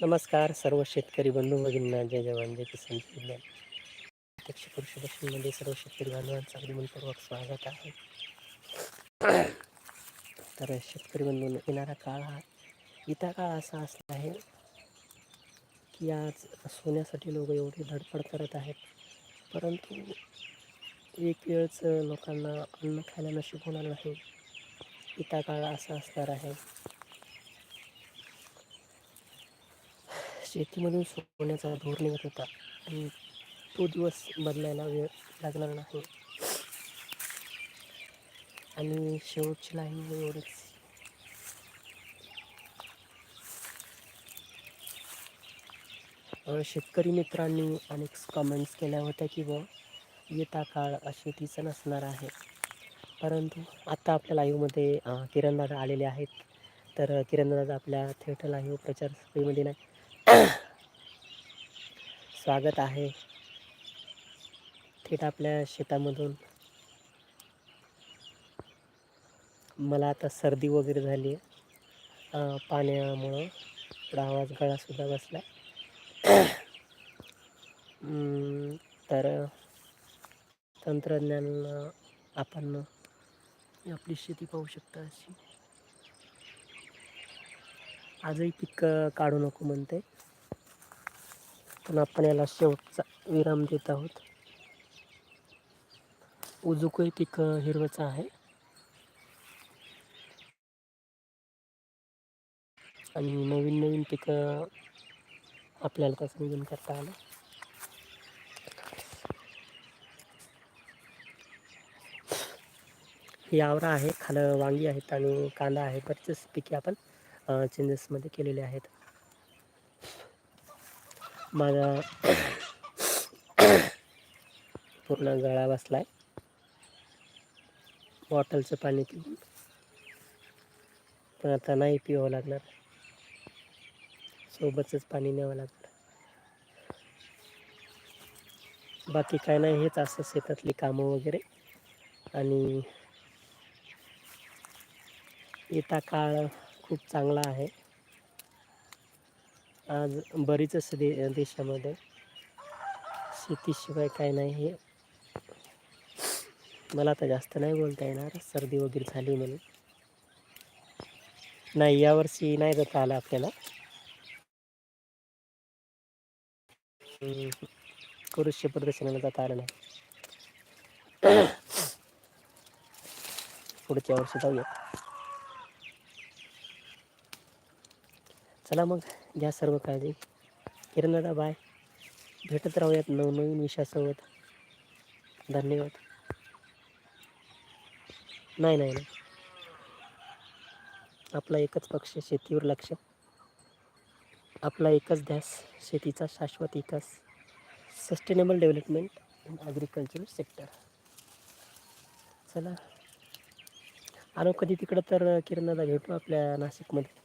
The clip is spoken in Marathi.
नमस्कार सर्व शेतकरी बंधू भगिनींना जय जवान जय किसान विज्ञान प्रत्यक्ष कृषी सर्व शेतकरी बांधवांचं अगदी मनपूर्वक स्वागत आहे. तर शेतकरी बंधू येणारा काळ हा इथं काळ असा असला आहे की आज सोन्यासाठी लोक एवढी धडपड करत आहेत. परंतु एक वेळच लोकांना अन्न खायला नशीब होणार नाही. इथं काळ असा असणार आहे. शेतीमधून सोडण्याचा धोर निघत होता. आणि तो दिवस बदलायला वेळ लागणार नाही. आणि शेवटची लाईन एवढीच. शेतकरी मित्रांनी अनेक कमेंट्स केल्या होत्या की व येता काळ शेतीचा नसणार आहे. परंतु आत्ता आपल्या लाईव्हमध्ये किरणदादा आलेले आहेत. तर किरणदादा आपल्या थेट लाईव्ह प्रचार सभेमध्ये नाही. स्वागत आहे थेट आपल्या शेतामधून. मला आता सर्दी वगैरे झाली आहे. पाण्यामुळं थोडा आवाज गळासुद्धा बसला तर तंत्रज्ञान आपण आपली शेती पाहू शकता अशी. आजही पिकं काढू नको म्हणते. पण आपण याला शेवटचा विराम देत आहोत. उजूकही पीक हिरवचं आहे. आणि नवीन नवीन पिकं आपल्याला त्या समजून करता आलं. ही आवरा आहे खालं वांगी आहेत आणि कांदा आहे बरेचसे पिके आपण चेंजेसमध्ये केलेले आहेत. माझा पूर्ण गळा बसला आहे बॉटलचं पाणी पिऊन. पण आता नाही पिवावं लागणार. सोबतच पाणी न्यावं लागणार. बाकी काय नाही हेच असं शेतातली कामं वगैरे. आणि येता काळ खूप चांगला आहे. आज बरीच दे देशामध्ये. शेतीशिवाय काय नाही हे. मला आता जास्त नाही बोलता येणार. सर्दी वगैरे झाली म्हणून. नाही यावर्षी नाही जाता आलं आपल्याला. कृषी प्रदर्शनाला जाता आलं नाही. पुढच्या वर्षी जाऊया. चला मग. घ्या सर्व काळजी किरणदादा बाय. भेटत राहूयात नवनवीन विषयासोबत. धन्यवाद. नाही नाही नाही. आपला एकच पक्ष शेतीवर लक्ष. आपला एकच ध्यास शेतीचा शाश्वत विकास. Sustainable development in agriculture sector चला. आलो कधी तिकडं तर किरण भेटू आपल्या नाशिकमध्ये.